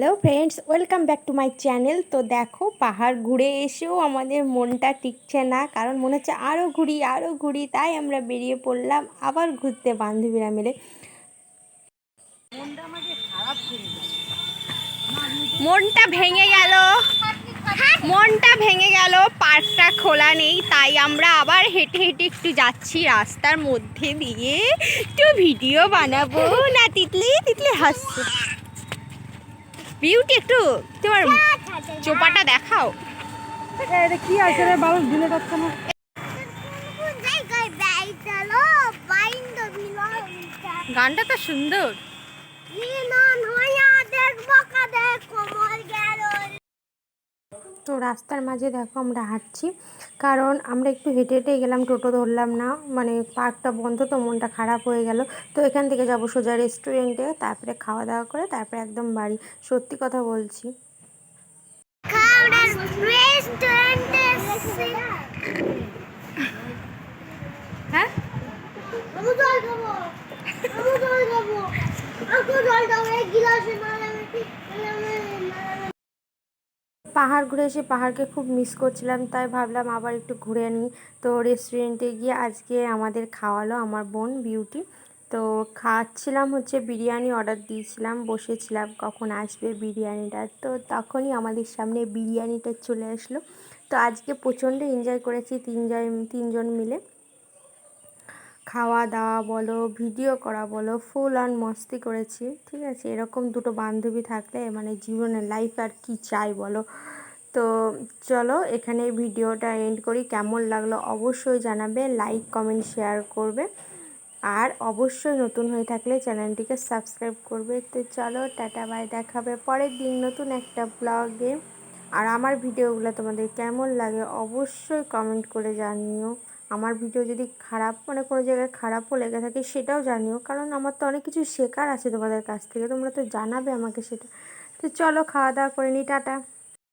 Hello friends welcome back to my channel তো দেখো পাহাড় ঘুরে এসেও আমাদের মনটা টিকছে না কারণ মনে হচ্ছে আরও ঘুরি আরও ঘুরি তাই আমরা বেরিয়ে পড়লাম আবার ঘুরতে বান্ধবীরা মিলে। মনটা ভেঙে গেল। মনটা ভেঙে গেল পার্কটা খোলা নেই তাই আমরা আবার হেঁটে হেঁটে একটু যাচ্ছি রাস্তার মধ্যে দিয়ে। একটু ভিডিও বানাবো। না তিতলি তিতলি হাসছে। বিউটি একটু তোমার চোপাটা দেখাও। এটা কি আছে রে বাবু ভুলে যাচ্ছে না। গানটা তো সুন্দর। তো রাস্তার মাঝে দেখো আমরা হাঁটছি। কারণ আমরা একটু হেঁটে হেঁটে গেলাম টোটো ধরলাম না। মানে পার্কটা বন্ধ তো মনটা খারাপ হয়ে গেল। তো এখান থেকে যাব সোজা রেস্টুরেন্টে তারপরে খাওয়া দাওয়া করে তারপরে একদম বাড়ি। সত্যি কথা বলছি। হ্যাঁ? জল খাব জল খাব। গিলাসে পাহাড় ঘুরে এসে পাহাড়কে খুব মিস করছিলাম, তাই ভাবলাম আবার একটু ঘুরে নিই। তো রেস্টুরেন্টে গিয়ে আজকে আমাদের খাওয়ালো আমার বোন বিউটি তো খাচ্ছিলাম হচ্ছে বিরিয়ানি অর্ডার দিয়েছিলাম, বসেছিলাম কখন আসবে বিরিয়ানিটা। তো তখনই আমাদের সামনে বিরিয়ানিটা চলে আসলো। তো আজকে প্রচণ্ড এনজয় করেছি তিনজন তিনজন মিলে। খাওয়া দাওয়া বলো, ভিডিও করা বলো, ফুল অন মস্তি করেছি, ঠিক আছে? এরকম দুটো বান্ধবী থাকলে মানে জীবনের লাইফ আর কি চাই বলো? তো চলো এখানে ভিডিওটা এন্ড করি। কেমন লাগল অবশ্যই জানাবে লাইক কমেন্ট শেয়ার করবে। আর অবশ্যই নতুন হয়ে থাকলে চ্যানেলটিকে সাবস্ক্রাইব করবে। তো চলো, টাটা বাই দেখাবে পরের দিন নতুন একটা ব্লগে আর আমার ভিডিওগুলো তোমাদের কেমন লাগে অবশ্যই কমেন্ট করে জানিও। আমার ভিডিও যদি খারাপ মানে কোনো জায়গায় খারাপও লেগে থাকে সেটাও জানিও। কারণ আমার তো অনেক কিছু শেখার আছে তোমাদের কাছ থেকে, তোমরা তো জানাবে আমাকে সেটা। তো চলো খাওয়া দাওয়া করে নিই টাটা।